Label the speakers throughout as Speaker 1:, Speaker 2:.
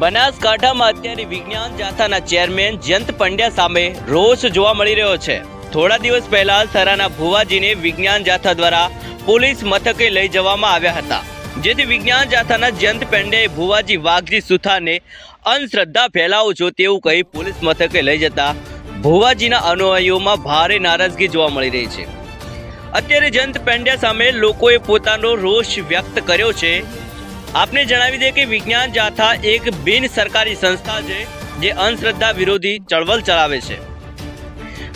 Speaker 1: બનાસકાંઠામાં અત્યારે વિજ્ઞાન જાથાના ચેરમેન જયંત પંડ્યા સામે રોષ જોવા મળી રહ્યો છે. થોડા દિવસ પહેલા સરાના ભુવાજીને વિજ્ઞાન જાથા દ્વારા પોલીસ મથકે લઈ જવામાં આવ્યા હતા. જેથી વિજ્ઞાન જાથાના જયંત પંડ્યાએ ભુવાજી વાઘજી સુથાને અંધશ્રદ્ધા ફેલાવો છો તેવું કહી પોલીસ મથકે લઈ જતા ભુવાજીના અનુયાયીઓમાં ભારે નારાજગી જોવા મળી રહી છે. અત્યારે જયંત પંડ્યા સામે લોકોએ પોતાનો રોષ વ્યક્ત કર્યો છે. આપને જણાવી દે કે વિજ્ઞાન જાથા એક બિન સરકારી સંસ્થા છે, જે અંધશ્રદ્ધા વિરોધી ચળવળ ચલાવે છે.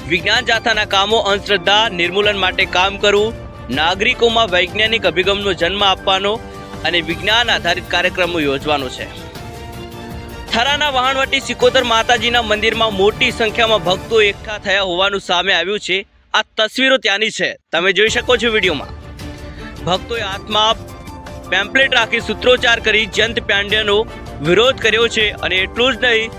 Speaker 1: વિજ્ઞાન જાથાના કામો અંધશ્રદ્ધા નિર્મૂલન માટે કામ કરવું, નાગરિકોમાં વૈજ્ઞાનિક અભિગમનો જન્મ આપવાનો અને વિજ્ઞાન આધારિત કાર્યક્રમો યોજવાનો છે. થરાના વહાણવટી સિકોદર માતાજીના મંદિરમાં મોટી સંખ્યામાં ભક્તો એકઠા થયા હોવાનું સામે આવ્યું છે. આ તસવીરો ત્યાંની છે. તમે જોઈ શકો છો વિડીયોમાં. ભક્તોએ હાથમાં પેમ્પલેટ રાખી સૂત્રોચ્ચાર કરી જયંત પાંડ્યાનો વિરોધ કર્યો છે અને એટલું જ નહીં,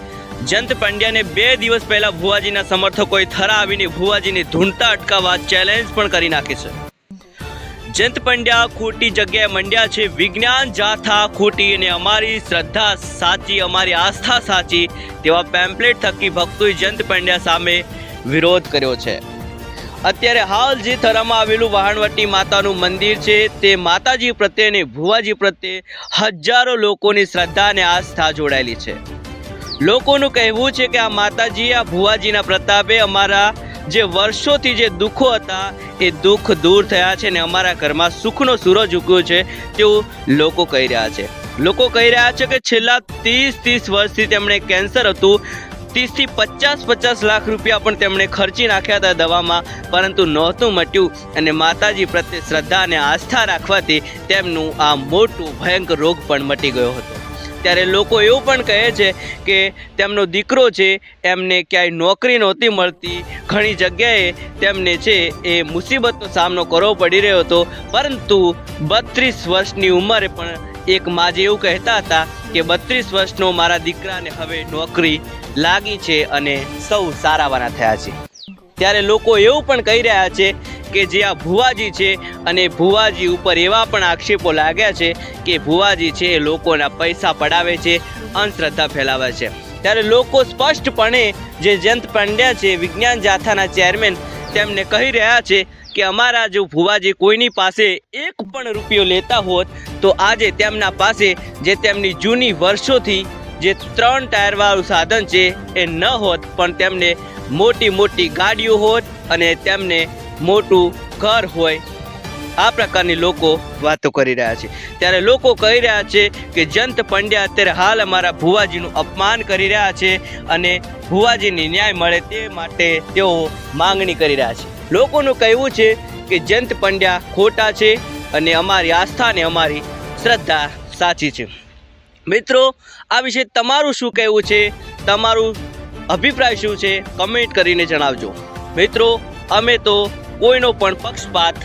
Speaker 1: જયંત પાંડ્યાને બે દિવસ પહેલા ભુવાજીના સમર્થકોએ થરા આવીને ભુવાજીને ધૂંઢતા અટકાવવા ચેલેન્જ પણ કરી નાખી છે. જયંત પંડ્યા ખોટી જગ્યાએ મંડ્યા છે, વિજ્ઞાન જાથા ખોટી અને અમારી શ્રદ્ધા સાચી, અમારી આસ્થા સાચી તેવા પેમ્પલેટ થકી ભક્તોએ જયંત પંડ્યા સામે વિરોધ કર્યો છે. અત્યારે હાલ જે થરામાં આવેલું વહાણવટી માતાનું મંદિર છે, તે માતાજી પ્રત્યે અને ભુવાજી પ્રત્યે હજારો લોકોની શ્રદ્ધા અને આસ્થા જોડાયેલી છે. લોકોનું કહેવું છે કે આ માતાજી, આ ભુવાજીના પ્રતાપે અમારા જે વર્ષોથી જે દુઃખો હતા, એ દુઃખ દૂર થયા છે અને અમારા ઘરમાં સુખનો સૂરજ ઉગ્યો છે તેવું લોકો કહી રહ્યા છે. લોકો કહી રહ્યા છે કે છેલ્લા ત્રીસ ત્રીસ વર્ષથી તેમણે કેન્સર હતું ત્રીસથી પચાસ પચાસ લાખ રૂપિયા પણ તેમણે ખર્ચી નાખ્યા હતા દવામાં, પરંતુ નહોતું મટ્યું અને માતાજી પ્રત્યે શ્રદ્ધા અને આસ્થા રાખવાથી તેમનું આ મોટું ભયંકર રોગ પણ મટી ગયો હતો. ત્યારે લોકો એવું પણ કહે છે કે તેમનો દીકરો છે, એમને ક્યાંય નોકરી નહોતી મળતી, ઘણી જગ્યાએ તેમને છે એ મુસીબતનો સામનો કરવો પડી રહ્યો હતો, પરંતુ બત્રીસ વર્ષની ઉંમરે પણ એક માજી એવું કહેતા હતા કે બત્રીસ વર્ષનો મારા દીકરાને હવે નોકરી લાગી છે અને સૌ સારાવાના થયા છે. ત્યારે લોકો એવું પણ કહી રહ્યા છે કે જે આ ભુવાજી છે અને ભુવાજી ઉપર એવા પણ આક્ષેપો લાગ્યા છે કે ભુવાજી છે એ લોકોના પૈસા પડાવે છે, અંધશ્રદ્ધા ફેલાવે છે. ત્યારે લોકો સ્પષ્ટપણે જે જયંત પંડ્યા છે, વિજ્ઞાન જાથાના ચેરમેન, તેમને કહી રહ્યા છે કે અમારા જો ભુવાજી કોઈની પાસે એક પણ રૂપિયો લેતા હોત તો આજે તેમના પાસે જે તેમની જૂની વર્ષોથી જે ત્રણ ટાયરવાળું સાધન છે એ ન હોત, પણ તેમને મોટી મોટી ગાડીઓ હોત અને તેમને મોટું ઘર હોય. આ પ્રકારની લોકો વાતો કરી રહ્યા છે. ત્યારે લોકો કહી રહ્યા છે કે જંત પંડ્યા અત્યારે હાલ અમારા ભુવાજીનું અપમાન કરી રહ્યા છે અને ભુવાજીને ન્યાય મળે તે માટે તેઓ માંગણી કરી રહ્યા છે. લોકોનું કહેવું છે કે જંત પંડ્યા ખોટા છે અને અમારી આસ્થા અને અમારી શ્રદ્ધા સાચી છે. મિત્રો, આ વિશે તમારું શું કહેવું છે? તમારું અભિપ્રાય શું છે? કમેન્ટ કરીને જણાવજો. મિત્રો, અમે તો કોઈનો પણ પક્ષપાત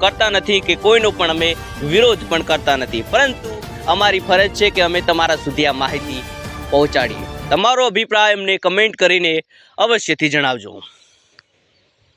Speaker 1: કરતા નથી કે કોઈનો પણ અમે વિરોધ પણ કરતા નથી. પરંતુ અમારી ફરજ છે કે અમે તમારા સુધી આ માહિતી પહોંચાડીએ. તમારો અભિપ્રાય અમને કમેન્ટ કરીને અવશ્યથી જણાવજો.